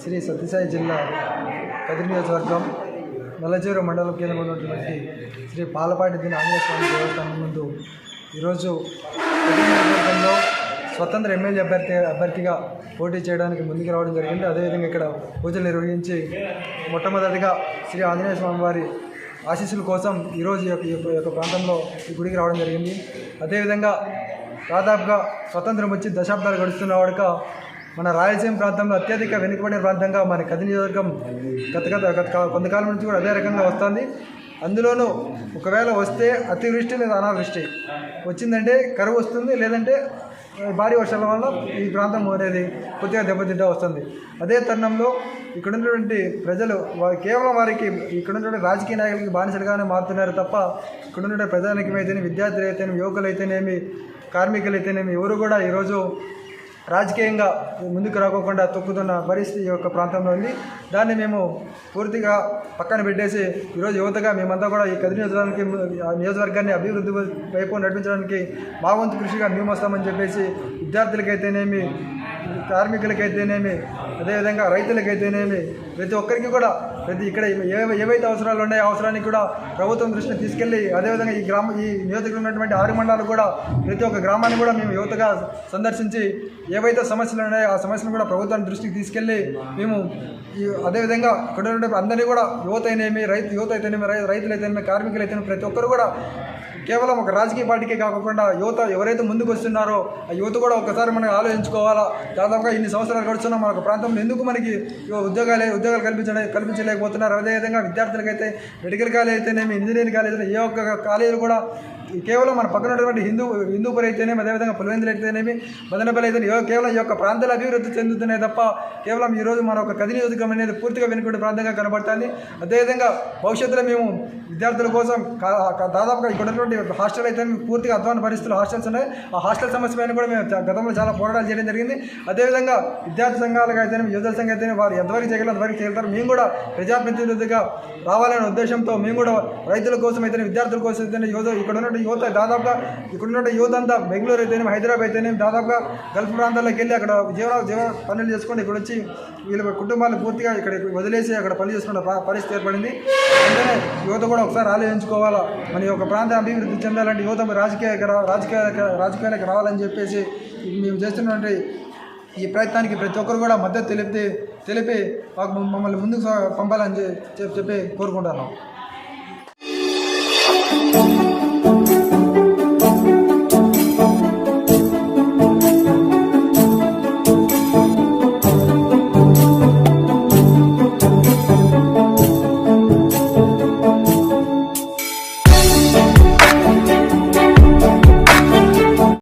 శ్రీ సత్యసాయి జిల్లా కదిరి నియోజకవర్గం నల్లజీరు మండలం కేంద్రంలో ఉన్నటువంటి శ్రీ పాలపాటి దిన ఆంజనేయ స్వామి దేవస్థానం ముందు ఈరోజు నియోజకవర్గంలో స్వతంత్ర ఎమ్మెల్యే అభ్యర్థి అభ్యర్థిగా పోటీ చేయడానికి ముందుకు రావడం జరిగింది. అదేవిధంగా ఇక్కడ పూజలు నిర్వహించి మొట్టమొదటిగా శ్రీ ఆంజనేయ స్వామి వారి ఆశీస్సుల కోసం ఈరోజు యొక్క యొక్క- ఈ యొక్క ప్రాంతంలో ఈ గుడికి రావడం జరిగింది. అదేవిధంగా దాదాపుగా స్వతంత్రం వచ్చి దశాబ్దాలు గడుస్తున్న వాడుక మన రాయలసీమ ప్రాంతంలో అత్యధిక వెనుకబడిన ప్రాంతంగా మన కథ నియోజకవర్గం గత గత గత కొంతకాలం నుంచి కూడా అదే రకంగా వస్తుంది. అందులోనూ ఒకవేళ వస్తే అతివృష్టి లేదా అనావృష్టి వచ్చిందంటే కరువు వస్తుంది లేదంటే భారీ వర్షాల వల్ల ఈ ప్రాంతం అనేది కొద్దిగా దెబ్బతింటా వస్తుంది. అదే తరుణంలో ఇక్కడ ఉన్నటువంటి ప్రజలు కేవలం వారికి ఇక్కడ ఉన్నటువంటి రాజకీయ నాయకులకి బానిసలుగానే మారుతున్నారు తప్ప ఇక్కడ ఉన్నటువంటి ప్రజానికమైతేనే విద్యార్థులు అయితేనేమి యువకులు అయితేనేమి కార్మికులు అయితేనేమి ఎవరు కూడా ఈరోజు రాజకీయంగా ముందుకు రాకోకుండా తొక్కుతున్న పరిస్థితి యొక్క ప్రాంతంలో ఉంది. దాన్ని మేము పూర్తిగా పక్కన పెట్టేసి ఈరోజు యువతగా మేమంతా కూడా ఈ కదిరి నియోజకవర్గానికి నియోజకవర్గాన్ని అభివృద్ధి వైపు నడిపించడానికి మా వంతు కృషిగా మేము వస్తామని చెప్పేసి విద్యార్థులకైతేనేమి కార్మికులకైతేనేమి అదేవిధంగా రైతులకైతేనేమి ప్రతి ఒక్కరికి కూడా ప్రతి ఇక్కడ ఏ ఏవైతే అవసరాలు ఉన్నాయో అవసరానికి కూడా ప్రభుత్వం దృష్టిని తీసుకెళ్ళి అదేవిధంగా ఈ గ్రామ ఈ నియోజకవర్గంలో ఉన్నటువంటి ఆరు మండలాలు కూడా ప్రతి ఒక్క గ్రామాన్ని కూడా మేము యువతగా సందర్శించి ఏవైతే సమస్యలు ఉన్నాయో ఆ సమస్యలను కూడా ప్రభుత్వం దృష్టికి తీసుకెళ్ళి మేము ఈ అదేవిధంగా ఇక్కడ అందరినీ కూడా యువత అయినేమి రైతు యువత అయితేనేమి రై- రైతులు అయితేనేమి కార్మికులు అయితేనేమి ప్రతి ఒక్కరు కూడా కేవలం ఒక రాజకీయ పార్టీకే కాకుండా యువత ఎవరైతే ముందుకు వస్తున్నారో ఆ యువత కూడా ఒకసారి మనం ఆలోచించుకోవాలా? దాదాపుగా ఇన్ని సంవత్సరాలు గడుస్తున్నాం మన ప్రాంతంలో ఎందుకు మనకి ఉద్యోగాలే ఉద్యోగాలు కల్పించలే కల్పించలేక చేయలేకపోతున్నారు అదేవిధంగా విద్యార్థులకైతే మెడికల్ కాలేజ్ అయితేనేమి ఇంజనీరింగ్ కాలేజ్ ఏ ఒక్క కాలేజీలు కూడా కేవలం మన పక్కన ఉన్నటువంటి హిందూ హిందూపురి అయితేనేమి అదేవిధంగా పులివెందులు అయితేనేమి మదనపల్లి అయితేనే ఏ- కేవలం ఈ యొక్క ప్రాంతాలు అభివృద్ధి చెందుతున్నాయి తప్ప కేవలం ఈ రోజు మన ఒక కది నియోజకం అనేది పూర్తిగా వెనుకటి ప్రాంతంగా కనబడుతుంది. అదేవిధంగా భవిష్యత్తులో మేము విద్యార్థుల కోసం దాదాపుగా ఇక్కడ ఉన్నటువంటి హాస్టల్ అయితే పూర్తిగా అధ్వాన పరిస్థితులు హాస్టల్స్ ఉన్నాయి. ఆ హాస్టల్ సమస్య పైన కూడా మేము గతంలో చాలా పోరాటాలు చేయడం జరిగింది. అదేవిధంగా విద్యార్థి సంఘాలకు అయితే యువత సంఘం అయితే వారు ఎంతవరకు చేయగలరు అంతవరకు చేయగలుగుతారు మేము కూడా ప్రజాప్రతినిధులుగా రావాలనే ఉద్దేశంతో మేము కూడా రైతుల కోసం అయితే విద్యార్థుల కోసం అయితే యువత ఇక్కడ ఉన్నటువంటి యువత దాదాపుగా ఇక్కడున్న యువత అంతా బెంగళూరు అయితేనే హైదరాబాద్ అయితేనే దాదాపుగా గల్ఫ్ ప్రాంతాల్లోకి వెళ్ళి అక్కడ జీవన జీవన పనులు చేసుకొని ఇక్కడ వచ్చి వీళ్ళ కుటుంబాలు పూర్తిగా ఇక్కడ వదిలేసి అక్కడ పని చేసుకున్న పరిస్థితి ఏర్పడింది. అందుకనే యువత కూడా ఒకసారి ఆలోచించుకోవాలా మన యొక్క ప్రాంతం అభివృద్ధి చెందాలంటే యువత రాజకీయ రాజకీయ రాజకీయాలకు రావాలని చెప్పేసి మేము చేస్తున్నటువంటి ఈ ప్రయత్నానికి ప్రతి ఒక్కరు కూడా మద్దతు తెలిపితే తెలిపి మాకు మమ్మల్ని ముందుకు పంపాలని చెప్పి కోరుకుంటున్నాం.